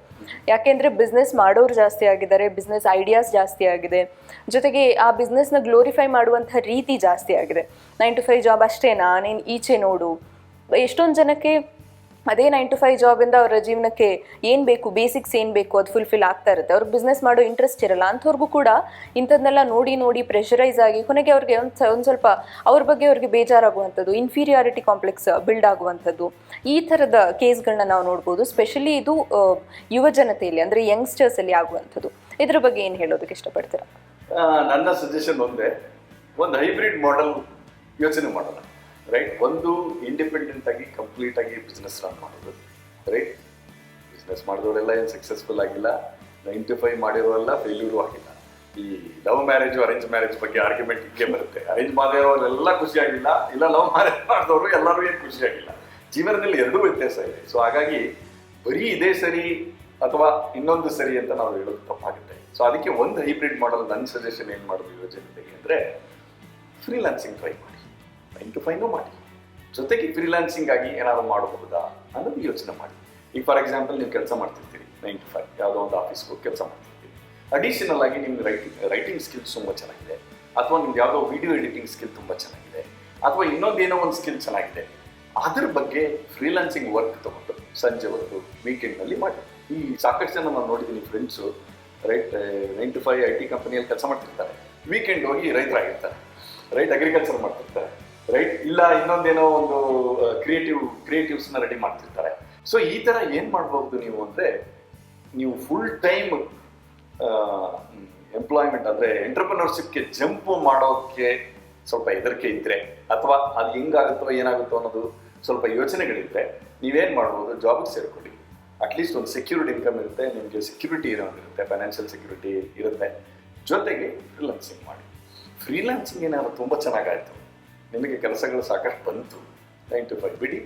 ಯಾಕೆಂದರೆ ಬಿಸ್ನೆಸ್ ಮಾಡೋರು ಜಾಸ್ತಿ ಆಗಿದ್ದಾರೆ ಬಿಸ್ನೆಸ್ ಐಡಿಯಾಸ್ ಜಾಸ್ತಿ ಆಗಿದೆ. ಜೊತೆಗೆ ಆ ಬಿಸ್ನೆಸ್ನ ಗ್ಲೋರಿಫೈ ಮಾಡುವಂಥ ರೀತಿ ಜಾಸ್ತಿ ಆಗಿದೆ. ನೈನ್ ಟು ಫೈವ್ ಜಾಬ್ ಅಷ್ಟೇನಾ? ನೀನು ಈಚೆ ನೋಡು. ಎಷ್ಟೊಂದು ಜನಕ್ಕೆ ಅದೇ ನೈನ್ ಟು ಫೈವ್ ಜಾಬಿಂದ ಅವರ ಜೀವನಕ್ಕೆ ಏನು ಬೇಕು ಬೇಸಿಕ್ಸ್ ಏನು ಬೇಕು ಅದು ಫುಲ್ಫಿಲ್ ಆಗ್ತಾ ಇರುತ್ತೆ. ಅವ್ರಿಗೆ ಬಿಸ್ನೆಸ್ ಮಾಡೋ ಇಂಟ್ರೆಸ್ಟ್ ಇರಲ್ಲ. ಅಂಥವ್ರಿಗೂ ಕೂಡ ಇಂಥದ್ದನ್ನೆಲ್ಲ ನೋಡಿ ನೋಡಿ ಪ್ರೆಷರೈಸ್ ಆಗಿ ಕೊನೆಗೆ ಅವ್ರಿಗೆ ಒಂದು ಒಂದು ಸ್ವಲ್ಪ ಅವ್ರ ಬಗ್ಗೆ ಅವ್ರಿಗೆ ಬೇಜಾರಾಗುವಂಥದ್ದು ಇನ್ಫೀರಿಯಾರಿಟಿ ಕಾಂಪ್ಲೆಕ್ಸ್ ಬಿಲ್ಡ್ ಆಗುವಂಥದ್ದು. ಈ ಥರದ ಕೇಸ್ಗಳನ್ನ ನಾವು ನೋಡ್ಬೋದು. ಸ್ಪೆಷಲಿ ಇದು ಯುವ ಜನತೆಯಲ್ಲಿ, ಅಂದರೆ ಯಂಗ್ಸ್ಟರ್ಸಲ್ಲಿ ಆಗುವಂಥದ್ದು. ಇದ್ರ ಬಗ್ಗೆ ಏನು ಹೇಳೋದಕ್ಕೆ ಇಷ್ಟಪಡ್ತೀರಾ? ನನ್ನ ಸಜೆಷನ್ ಒಂದೇ ಒಂದು ಹೈಬ್ರಿಡ್ ಮಾಡೆಲ್ ಯೋಚನೆ ಮಾಡೋಣ. ರೈಟ್ ಒಂದು ಇಂಡಿಪೆಂಡೆಂಟ್ ಆಗಿ ಕಂಪ್ಲೀಟ್ ಆಗಿ ಬಿಸ್ನೆಸ್ ರನ್ ಮಾಡೋದು ರೈಟ್ ಬಿಸ್ನೆಸ್ ಮಾಡಿದವರೆಲ್ಲ ಏನು ಸಕ್ಸಸ್ಫುಲ್ ಆಗಿಲ್ಲ ನೈನ್ ಟು ಫೈವ್ ಮಾಡಿರೋರೆಲ್ಲ ಫೇಲ್ಯೂರು ಆಗಿಲ್ಲ. ಈ ಲವ್ ಮ್ಯಾರೇಜ್ ಅರೇಂಜ್ ಮ್ಯಾರೇಜ್ ಬಗ್ಗೆ ಆರ್ಗ್ಯುಮೆಂಟ್ ಹಿಂಗೆ ಬರುತ್ತೆ. ಅರೇಂಜ್ ಮಾಡಿರೋರೆಲ್ಲ ಖುಷಿಯಾಗಿಲ್ಲ ಇಲ್ಲ ಲವ್ ಮ್ಯಾರೇಜ್ ಮಾಡಿದವರು ಎಲ್ಲರೂ ಏನು ಖುಷಿಯಾಗಿಲ್ಲ ಜೀವನದಲ್ಲಿ ಎರಡೂ ವ್ಯತ್ಯಾಸ ಇದೆ. ಸೊ ಹಾಗಾಗಿ ಬರೀ ಇದೇ ಸರಿ ಅಥವಾ ಇನ್ನೊಂದು ಸರಿ ಅಂತ ನಾವು ಹೇಳೋದು ತಪ್ಪಾಗುತ್ತೆ. ಸೊ ಅದಕ್ಕೆ ಒಂದು ಹೈಬ್ರಿಡ್ ಮಾಡಲ್ ನನ್ನ ಸಜೆಷನ್ ಏನು ಮಾಡೋದು ಯುವ ಜನತೆಗೆ ಅಂದರೆ ಫ್ರೀಲಾನ್ಸಿಂಗ್ ಟ್ರೈ ಮಾಡಿ. ನೈನ್ ಟು ಫೈವ್ನೂ ಮಾಡಿ ಜೊತೆಗೆ ಫ್ರೀಲಾನ್ಸಿಂಗ್ ಆಗಿ ಏನಾದ್ರು ಮಾಡಬಹುದಾ ಅನ್ನೋದು ಯೋಚನೆ ಮಾಡಿ. ಈಗ ಫಾರ್ ಎಕ್ಸಾಂಪಲ್ ನೀವು ಕೆಲಸ ಮಾಡ್ತಿರ್ತೀರಿ ನೈನ್ ಟು ಫೈವ್ ಯಾವುದೋ ಒಂದು ಆಫೀಸ್ಗೆ ಕೆಲಸ ಮಾಡ್ತಿರ್ತೀರಿ. ಅಡಿಷನಲ್ ಆಗಿ ನಿಮ್ಗೆ ರೈಟಿಂಗ್ ರೈಟಿಂಗ್ ಸ್ಕಿಲ್ಸ್ ತುಂಬ ಚೆನ್ನಾಗಿದೆ. ಅಥವಾ ನಿಮ್ಗೆ ಯಾವುದೋ ವಿಡಿಯೋ ಎಡಿಟಿಂಗ್ ಸ್ಕಿಲ್ ತುಂಬ ಚೆನ್ನಾಗಿದೆ. ಅಥವಾ ಇನ್ನೊಂದೇನೋ ಒಂದು ಸ್ಕಿಲ್ ಚೆನ್ನಾಗಿದೆ. ಅದ್ರ ಬಗ್ಗೆ ಫ್ರೀಲಾನ್ಸಿಂಗ್ ವರ್ಕ್ ತಗೊಂಡು ಸಂಜೆ ಹೊತ್ತು ವೀಕೆಂಡ್ನಲ್ಲಿ ಮಾಡಿ. ಈ ಸಾಕಷ್ಟು ಜನ ನಾನು ನೋಡಿದ್ದೀನಿ friends right nine to five I T ಕಂಪನಿಯಲ್ಲಿ ಕೆಲಸ ಮಾಡ್ತಿರ್ತಾರೆ. ವೀಕೆಂಡ್ ಹೋಗಿ ರೈತರಾಗಿರ್ತಾರೆ. ರೈಟ್ ಅಗ್ರಿಕಲ್ಚರ್ ಮಾಡ್ತಿರ್ತಾರೆ. ರೈಟ್ ಇಲ್ಲ, ಇನ್ನೊಂದೇನೋ ಒಂದು ಕ್ರಿಯೇಟಿವ್ ಕ್ರಿಯೇಟಿವ್ಸ್ನ ರೆಡಿ ಮಾಡ್ತಿರ್ತಾರೆ. ಸೊ ಈ ಥರ ಏನು ಮಾಡ್ಬೋದು ನೀವು ಅಂದರೆ, ನೀವು ಫುಲ್ ಟೈಮ್ ಎಂಪ್ಲಾಯ್ಮೆಂಟ್ ಅಂದರೆ ಎಂಟರ್ಪ್ರಿನರ್ಶಿಪ್ಗೆ ಜಂಪ್ ಮಾಡೋಕ್ಕೆ ಸ್ವಲ್ಪ ಹೆದರಿಕೆ ಇದ್ದರೆ ಅಥವಾ ಅದು ಹೆಂಗಾಗುತ್ತೋ, ಏನಾಗುತ್ತೋ ಅನ್ನೋದು ಸ್ವಲ್ಪ ಯೋಚನೆಗಳಿದ್ರೆ, ನೀವೇನು ಮಾಡ್ಬೋದು ಜಾಬಿಗೆ ಸೇರಿಕೊಳ್ಳಿ. ಅಟ್ಲೀಸ್ಟ್ ಒಂದು ಸೆಕ್ಯೂರಿಟಿ ಇನ್ಕಮ್ ಇರುತ್ತೆ, ನಿಮಗೆ ಸೆಕ್ಯೂರಿಟಿ ಇರೋದಿರುತ್ತೆ ಫೈನಾನ್ಷಿಯಲ್ ಸೆಕ್ಯೂರಿಟಿ ಇರುತ್ತೆ. ಜೊತೆಗೆ ಫ್ರೀಲ್ಯಾನ್ಸಿಂಗ್ ಮಾಡಿ. ಫ್ರೀಲಾನ್ಸಿಂಗ್ ಏನಾದ್ರು ತುಂಬ ಚೆನ್ನಾಗಾಯಿತು. ನಿಮಗೆ ಕೆಲಸಗಳು ಸಾಕಷ್ಟು ಬಂತು. ನೈನ್ ಟು ಫೈವ್ ಬಿಡಿ.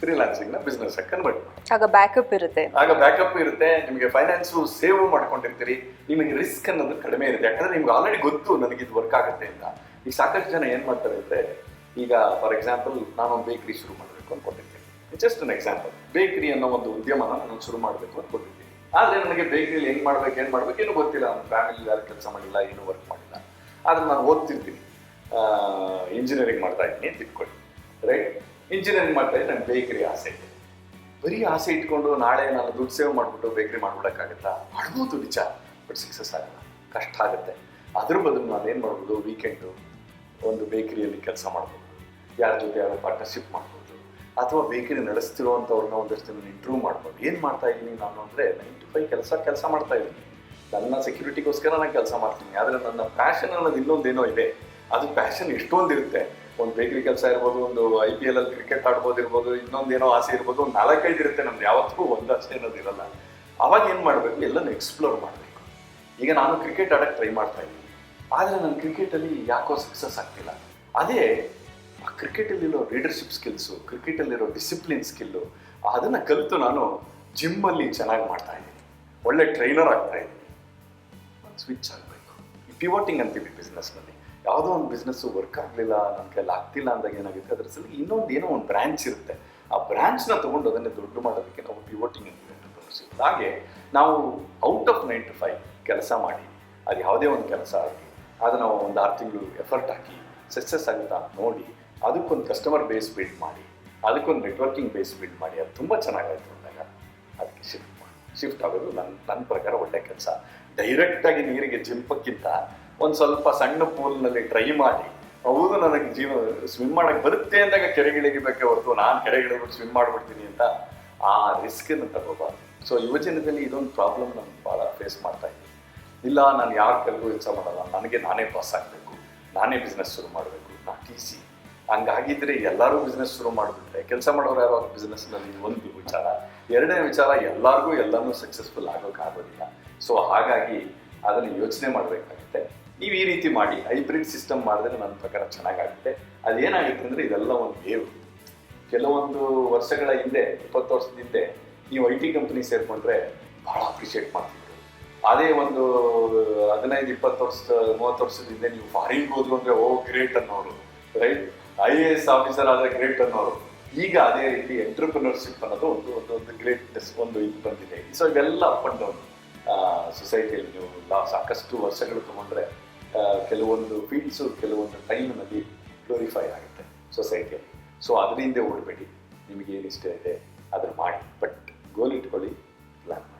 ಫ್ರೀಲಾನ್ಸಿಂಗ್ನ ಬಿಸ್ನೆಸ್ ಕನ್ವರ್ಟ್ ಮಾಡಿ. ಆಗ ಬ್ಯಾಕಪ್ ಇರುತ್ತೆ. ಆಗ ಬ್ಯಾಕಪ್ ಇರುತ್ತೆ. ನಿಮಗೆ ಫೈನಾನ್ಸು ಸೇವ್ ಮಾಡ್ಕೊಂಡಿರ್ತೀರಿ. ನಿಮಗೆ ರಿಸ್ಕ್ ಅನ್ನೋದು ಕಡಿಮೆ ಇರುತ್ತೆ. ಯಾಕಂದ್ರೆ ನಿಮ್ಗೆ ಆಲ್ರೆಡಿ ಗೊತ್ತು ನನಗೆ ಇದು ವರ್ಕ್ ಆಗುತ್ತೆ ಅಂತ. ಈಗ ಸಾಕಷ್ಟು ಜನ ಏನು ಮಾಡ್ತಾರೆ ಅಂದರೆ ಈಗ ಫಾರ್ ಎಕ್ಸಾಂಪಲ್ ನಾನೊಂದು ಬೇಕರಿ ಶುರು ಮಾಡಬೇಕು ಅನ್ಕೊಂಡಿರ್ತೀನಿ ಜಸ್ಟ್ ಅನ್ ಎಕ್ಸಾಂಪಲ್ ಬೇಕರಿ ಅನ್ನೋ ಒಂದು ಉದ್ಯಮನ ನಾನು ಶುರು ಮಾಡಬೇಕು ಅನ್ಕೊಂಡಿರ್ತೀನಿ ಆದರೆ ನನಗೆ ಬೇಕರಿಲಿ ಹೆಂಗೆ ಮಾಡ್ಬೇಕು ಏನು ಮಾಡ್ಬೇಕು ಏನು ಗೊತ್ತಿಲ್ಲ. ನನ್ನ ಫ್ಯಾಮಿಲಿ ಯಾರು ಕೆಲಸ ಮಾಡಿಲ್ಲ ಏನು ವರ್ಕ್ ಮಾಡಿಲ್ಲ. ಆದರೆ ನಾನು ಓದ್ತಿರ್ತೀನಿ. ಇಂಜಿನಿಯರಿಂಗ್ ಮಾಡ್ತಾ ಇದ್ದೀನಿ ಅಂತ ಇಟ್ಕೊಳ್ಳಿ. ರೈಟ್ ಇಂಜಿನಿಯರಿಂಗ್ ಮಾಡ್ತಾ ಇದ್ದೀನಿ ನನ್ನ ಬೇಕರಿ ಆಸೆ ಇದೆ. ಬರೀ ಆಸೆ ಇಟ್ಕೊಂಡು ನಾಳೆ ನಾನು ದುಡ್ಡು ಸೇವ್ ಮಾಡಿಬಿಟ್ಟು ಬೇಕರಿ ಮಾಡ್ಬಿಡಕ್ಕಾಗತ್ತಾ? ಮಾಡ್ಬೋದು ನಿಜ ಬಟ್ ಸಕ್ಸಸ್ ಆಗಲ್ಲ. ಕಷ್ಟ ಆಗುತ್ತೆ. ಅದ್ರ ಬದಲು ನಾನು ಏನು ಮಾಡ್ಬೋದು? ವೀಕೆಂಡು ಒಂದು ಬೇಕರಿಯಲ್ಲಿ ಕೆಲಸ ಮಾಡ್ಬೋದು. ಯಾರ ಜೊತೆ ಯಾರು ಪಾರ್ಟ್ನರ್ಶಿಪ್ ಮಾಡ್ಬೋದು. ಅಥವಾ ಬೇಕರಿ ನಡೆಸ್ತಿರೋವಂಥವ್ರನ್ನ ಒಂದಷ್ಟು ಜನ ಇಂಟ್ರೂವ್ ಮಾಡ್ಬೋದು ಏನು ಮಾಡ್ತಾ ಇದ್ದೀನಿ ನಾನು ಅಂದರೆ ನೈನ್ ಟು ಫೈವ್ ಕೆಲಸ ಕೆಲಸ ಮಾಡ್ತಾ ಇದ್ದೀನಿ. ನನ್ನ ಸೆಕ್ಯೂರಿಟಿಗೋಸ್ಕರ ನಾನು ಕೆಲಸ ಮಾಡ್ತೀನಿ. ಆದರೆ ನನ್ನ ಪ್ಯಾಷನ್ ಅನ್ನೋದು ಇನ್ನೊಂದೇನೋ ಇದೆ. ಅದು ಪ್ಯಾಷನ್ ಎಷ್ಟೊಂದು ಇರುತ್ತೆ ಒಂದು ಬೇಕರಿ ಕೆಲಸ ಇರ್ಬೋದು, ಒಂದು ಐ ಪಿ ಎಲ್ ಅಲ್ಲಿ ಕ್ರಿಕೆಟ್ ಆಡ್ಬೋದು ಇರ್ಬೋದು, ಇನ್ನೊಂದೇನೋ ಆಸೆ ಇರ್ಬೋದು, ಒಂದು ನಾಲ್ಕೈದು ಇರುತ್ತೆ ನಮ್ದು. ಯಾವತ್ತೂ ಒಂದು ಅಷ್ಟೇ ಅನ್ನೋದು ಇರಲ್ಲ. ಅವಾಗ ಏನು ಮಾಡಬೇಕು? ಎಲ್ಲನೂ ಎಕ್ಸ್ಪ್ಲೋರ್ ಮಾಡಬೇಕು. ಈಗ ನಾನು ಕ್ರಿಕೆಟ್ ಆಡಕ್ಕೆ ಟ್ರೈ ಮಾಡ್ತಾ ಇದ್ದೀನಿ. ಆದರೆ ನನ್ನ ಕ್ರಿಕೆಟಲ್ಲಿ ಯಾಕೋ ಸಕ್ಸಸ್ ಆಗ್ತಿಲ್ಲ. ಅದೇ, ಆ ಕ್ರಿಕೆಟಲ್ಲಿರೋ ಲೀಡರ್ಶಿಪ್ ಸ್ಕಿಲ್ಸು ಕ್ರಿಕೆಟಲ್ಲಿರೋ ಡಿಸಿಪ್ಲಿನ್ ಸ್ಕಿಲ್ಲು ಅದನ್ನು ಕಲಿತು ನಾನು ಜಿಮ್ಮಲ್ಲಿ ಚೆನ್ನಾಗಿ ಮಾಡ್ತಾ ಇದ್ದೀನಿ. ಒಳ್ಳೆ ಟ್ರೈನರ್ ಆಗ್ತಾ ಇದ್ದೀನಿ. ಸ್ವಿಚ್ ಆಗಬೇಕು. ಪಿವೋಟಿಂಗ್ ಅಂತೀವಿ ಬಿಸ್ನೆಸ್ನಲ್ಲಿ ಯಾವುದೋ ಒಂದು ಬಿಸ್ನೆಸ್ಸು ವರ್ಕ್ ಆಗಲಿಲ್ಲ ನನ್ನ ಕೈಲಿ ಆಗ್ತಿಲ್ಲ ಅಂದಾಗ ಏನಾಗುತ್ತೆ? ಅದ್ರ ಸಲ ಇನ್ನೊಂದು ಏನೋ ಒಂದು ಬ್ರ್ಯಾಂಚ್ ಇರುತ್ತೆ. ಆ ಬ್ರ್ಯಾಂಚ್ನ ತೊಗೊಂಡು ಅದನ್ನೇ ದೊಡ್ಡ ಮಾಡೋದಕ್ಕೆ ನಾವು ಪಿವೋಟಿಂಗ್ ಅಂತ entrepreneurship. ಹಾಗೆ ನಾವು out of nine to five ಕೆಲಸ ಮಾಡಿ, ಅದು ಯಾವುದೇ ಒಂದು ಕೆಲಸ ಆಗಲಿ ಅದನ್ನು ನಾವು ಒಂದು ಆರು ತಿಂಗಳು ಎಫರ್ಟ್ ಹಾಕಿ ಸಕ್ಸಸ್ ಆಗುತ್ತಾ ನೋಡಿ, ಅದಕ್ಕೊಂದು ಕಸ್ಟಮರ್ ಬೇಸ್ ಬಿಲ್ಡ್ ಮಾಡಿ, ಅದಕ್ಕೊಂದು ನೆಟ್ವರ್ಕಿಂಗ್ ಬೇಸ್ ಬಿಲ್ಡ್ ಮಾಡಿ, ಅದು ತುಂಬ ಚೆನ್ನಾಗಾಯಿತು ಅಂದಾಗ ಅದಕ್ಕೆ ಶಿಫ್ಟ್ ಮಾಡಿ ಶಿಫ್ಟ್ ಆಗೋದು ನನ್ನ ನನ್ನ ಪ್ರಕಾರ ಒಳ್ಳೆ ಕೆಲಸ. ಡೈರೆಕ್ಟಾಗಿ ನೀರಿಗೆ ಜಿಂಪಕ್ಕಿಂತ ಒಂದು ಸ್ವಲ್ಪ ಸಣ್ಣ ಪೂಲ್ನಲ್ಲಿ ಟ್ರೈ ಮಾಡಿ ಅವರು ನನಗೆ ಜೀವ ಸ್ವಿಮ್ ಮಾಡಕ್ಕೆ ಬರುತ್ತೆ ಅಂದಾಗ ಕೆರೆಗಿಳಿಬೇಕೆ ಹೊರತು ನಾನು ಕೆರೆಗಿಳಿಬಿಟ್ಟು ಸ್ವಿಮ್ ಮಾಡಿಬಿಡ್ತೀನಿ ಅಂತ ಆ ರಿಸ್ಕನ್ನು ತಗೋಬಾರ್ದು. ಸೊ ಯುವಜನದಲ್ಲಿ ಇದೊಂದು ಪ್ರಾಬ್ಲಮ್ ನಾನು ಭಾಳ ಫೇಸ್ ಮಾಡ್ತಾ ಇದ್ದೀನಿ. ಇಲ್ಲ, ನಾನು ಯಾರ ಕೆಲವು ಕೆಲಸ ಮಾಡಲ್ಲ. ನನಗೆ ನಾನೇ ಪಾಸ್ ಆಗಬೇಕು. ನಾನೇ ಬಿಸ್ನೆಸ್ ಶುರು ಮಾಡಬೇಕು. ನಾ ಟಿ ಸಿ ಹಂಗಾಗಿದ್ರೆ ಎಲ್ಲರೂ ಬಿಸ್ನೆಸ್ ಶುರು ಮಾಡಿಬಿಟ್ರೆ, ಕೆಲಸ ಮಾಡೋರು ಯಾರು ಅವ್ರ business ನಲ್ಲಿ? ಒಂದು ವಿಚಾರ. ಎರಡನೇ ವಿಚಾರ, ಎಲ್ಲರಿಗೂ ಎಲ್ಲನೂ ಸಕ್ಸಸ್ಫುಲ್ ಆಗೋಕ್ಕಾಗೋದಿಲ್ಲ ಸೊ ಹಾಗಾಗಿ ಅದನ್ನು ಯೋಚನೆ ಮಾಡಬೇಕಾಗುತ್ತೆ. ನೀವು ಈ ರೀತಿ ಮಾಡಿ ಹೈಬ್ರಿಡ್ ಸಿಸ್ಟಮ್ ಮಾಡಿದ್ರೆ ನನ್ನ ಪ್ರಕಾರ ಚೆನ್ನಾಗಾಗುತ್ತೆ. ಅದೇನಾಗುತ್ತೆ ಅಂದರೆ ಇದೆಲ್ಲ ಒಂದು ವೇವ್ ಕೆಲವೊಂದು ವರ್ಷಗಳ ಹಿಂದೆ, ಇಪ್ಪತ್ತು ವರ್ಷದ ಹಿಂದೆ ನೀವು ಐ ಟಿ ಕಂಪ್ನಿ ಸೇರಿಕೊಂಡ್ರೆ ಭಾಳ ಅಪ್ರಿಷಿಯೇಟ್ ಮಾಡ್ತಿದ್ರು. ಅದೇ ಒಂದು ಹದಿನೈದು, ಇಪ್ಪತ್ತು ವರ್ಷ ಮೂವತ್ತು ವರ್ಷದ ಹಿಂದೆ ನೀವು ಫಾರಿನ್ಗೆ ಹೋದ್ರು ಅಂದರೆ, ಓ ಗ್ರೇಟ್ ಅನ್ನೋರು right I A S officer ಆದರೆ ಗ್ರೇಟ್ ಅನ್ನೋರು. ಈಗ ಅದೇ ರೀತಿ ಎಂಟ್ರಪ್ರಿನರ್ಶಿಪ್ ಅನ್ನೋದು ಒಂದು ಒಂದು ಒಂದು ಗ್ರೇಟ್ನೆಸ್ ಒಂದು ಇದು ಬಂದಿದೆ. ಸೊ ಇವೆಲ್ಲ ಅಪ್ ಅಂಡ್ ಡೌನ್ ಸೊಸೈಟಿಯಲ್ಲಿ ನೀವು ಸಾಕಷ್ಟು ವರ್ಷಗಳು ತಗೊಂಡ್ರೆ ಕೆಲವೊಂದು ಫೀಲ್ಡ್ಸು ಕೆಲವೊಂದು ಟೈಮ್ನಲ್ಲಿ ಕ್ಲೋರಿಫೈ ಆಗುತ್ತೆ ಸೊಸೈಟಿಯಲ್ಲಿ ಸೊ ಅದರಿಂದ ಓಡಬೇಡಿ. ನಿಮಗೆ ಏನು ಇಷ್ಟ ಇದೆ ಅದನ್ನು ಮಾಡಿ. ಬಟ್ ಗೋಲ್ ಇಟ್ಕೊಳ್ಳಿ ಪ್ಲಾನ್ ಮಾಡಿ.